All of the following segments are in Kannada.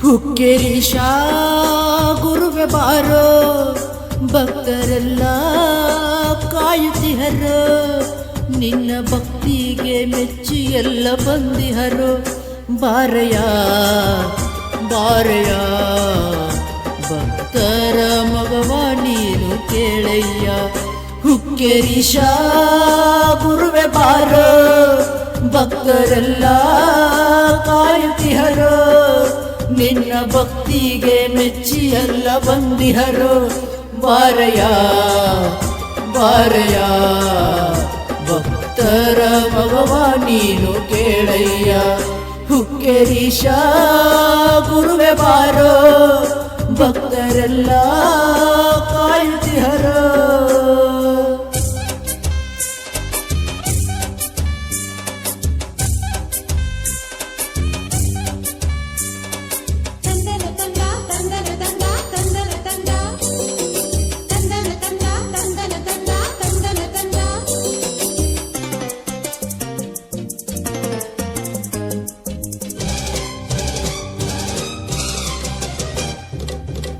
বুকের ইশা গুরুবে বারো ಭಕ್ತರೆಲ್ಲ ಕಾಯುತ್ತಿಹರೋ, ನಿನ್ನ ಭಕ್ತಿಗೆ ಮೆಚ್ಚಿ ಎಲ್ಲ ಬಂದಿಹರು. ಬಾರಯ ಬಾರಯ ಭಕ್ತರ ಮಗವ ನೀನು ಕೇಳಯ್ಯ. ಹುಕ್ಕೇರೀಶ, ಗುರುವೆ ಬಾರೋ, ಭಕ್ತರೆಲ್ಲ ಕಾಯುತ್ತಿಹರೋ. ನಿನ್ನ ಭಕ್ತಿಗೆ ಮೆಚ್ಚಿ ಎಲ್ಲ ಬಂದಿಹರೋ. ಬಾರಯ ಬಾರಯ ಭಕ್ತರ ಮಗವ ನೀನು ಕೇಳಯ್ಯ. ಹುಕ್ಕೇರೀಶ ಗುರುವೆ ಬಾರೋ. ಭಕ್ತರೆಲ್ಲ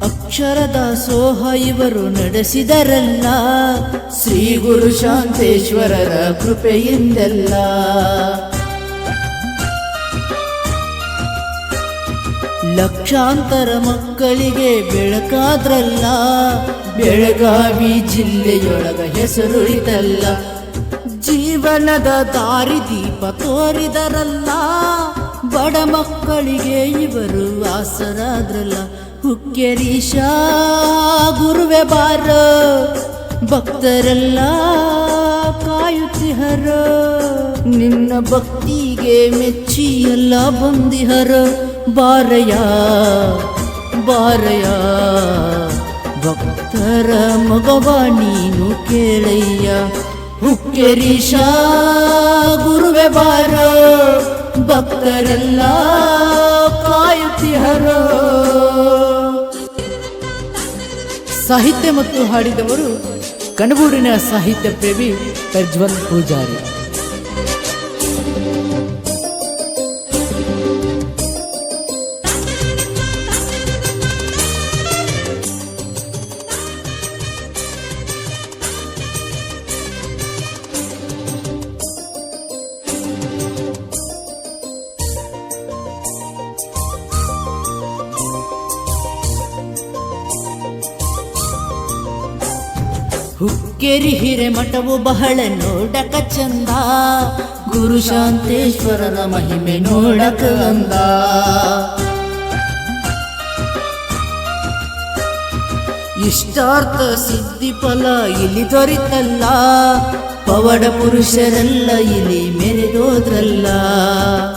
ಅಕ್ಷರದ ಸೋಹ ಇವರು ನಡೆಸಿದರಲ್ಲ, ಶ್ರೀ ಗುರು ಶಾಂತೇಶ್ವರರ ಕೃಪೆಯಿಂದೆಲ್ಲ. ಲಕ್ಷಾಂತರ ಮಕ್ಕಳಿಗೆ ಬೆಳಕಾದ್ರಲ್ಲ, ಬೆಳಗಾವಿ ಜಿಲ್ಲೆಯೊಳಗ ಹೆಸರುಳಿತಲ್ಲ. ಜೀವನದ ದಾರಿ ದೀಪ ತೋರಿದರಲ್ಲ, ಬಡ ಮಕ್ಕಳಿಗೆ ಇವರು ಆಸರಾದ್ರಲ್ಲ ಹುಕ್ಕೇರೀಶ ಗುರುವೆ ಬಾರ, ಭಕ್ತರೆಲ್ಲ ಕಾಯುತ್ತಿಹರ. ನಿನ್ನ ಭಕ್ತಿಗೆ ಮೆಚ್ಚಿ ಎಲ್ಲ ಬಂದಿಹರ. ಬಾರಯ ಬಾರಯ ಭಕ್ತರ ಮಗವ ನೀನು ಕೇಳಯ್ಯ. ಹುಕ್ಕೇರೀಶ ಗುರುವೆ ಬಾರ, ಭಕ್ತರೆಲ್ಲ ಸಾಹಿತ್ಯ ಮತ್ತು ಹಾಡಿದವರು ಕಣಬೂರಿನ ಸಾಹಿತ್ಯ ಪ್ರೇಮಿ ಪ್ರಜ್ವಲ್ ಪೂಜಾರಿ. ಹುಕ್ಕೇರಿ ಹಿರೇಮಠವು ಬಹಳ ನೋಡಕ ಚಂದ. ಗುರು ಶಾಂತೇಶ್ವರರ ಮಹಿಮೆ ನೋಡಕ ಅಂದ. ಇಷ್ಟಾರ್ಥ ಸಿದ್ಧಿ ಫಲ ಇಲ್ಲಿ ದೊರಿತಲ್ಲ. ಪವಡ ಪುರುಷರೆಲ್ಲ ಇಲ್ಲಿ ಮೆರೆದೋದ್ರಲ್ಲ.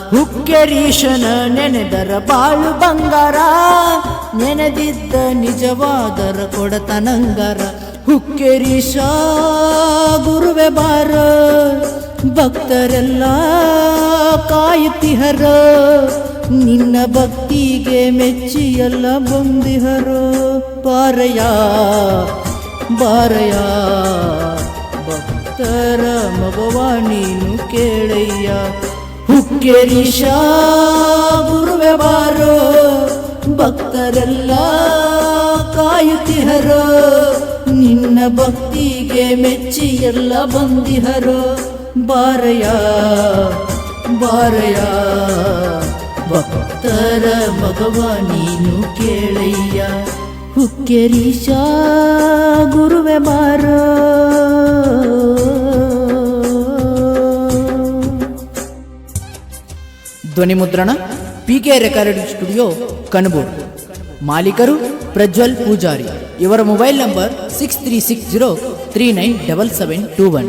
ಹುಕ್ಕೆರೀಶನ ನೆನೆದರ ಬಾಳು ಬಂಗಾರ. ನೆನೆದಿದ್ದ ನಿಜವಾದರ ಕೊಡತನಂಗಾರ. ಹುಕ್ಕೇರೀಶ ಗುರುವೆ ಬಾರ, ಭಕ್ತರೆಲ್ಲ ಕಾಯುತ್ತಿಹರ, ನಿನ್ನ ಭಕ್ತಿಗೆ ಮೆಚ್ಚಿಯಲ್ಲ ಬಂದಿಹರೋ. ಬಾರಯ ಬಾರಯ ಭಕ್ತರ ಮಗವ ನೀನು ಕೇಳಯ್ಯ. ಶಾ ಗುರುವೆ ಬಾರ, ಭಕ್ತರೆಲ್ಲ ಕಾಯುತ್ತಿಹರೋ. ನಿನ್ನ ಭಕ್ತಿಗೆ ಮೆಚ್ಚಿ ಎಲ್ಲ ಬಂದಿಹರೋ? ಬಾರಯ ಬಾರಯ ಭಕ್ತರ ಭಗವ ನೀನು ಕೇಳಯ್ಯ. ಹುಕ್ಕೆರೀಶ ಗುರುವೆ ಬಾರೋ ಧ್ವನಿ ಮುದ್ರಣ, ಪಿಕೆ ರೆಕಾರ್ಡಿಂಗ್ ಸ್ಟುಡಿಯೋ ಕನಬೂರು ಮಾಲೀಕರು, ಪ್ರಜ್ವಲ್ ಪೂಜಾರಿ. ಇವರ mobile number six three six zero three nine double seven two one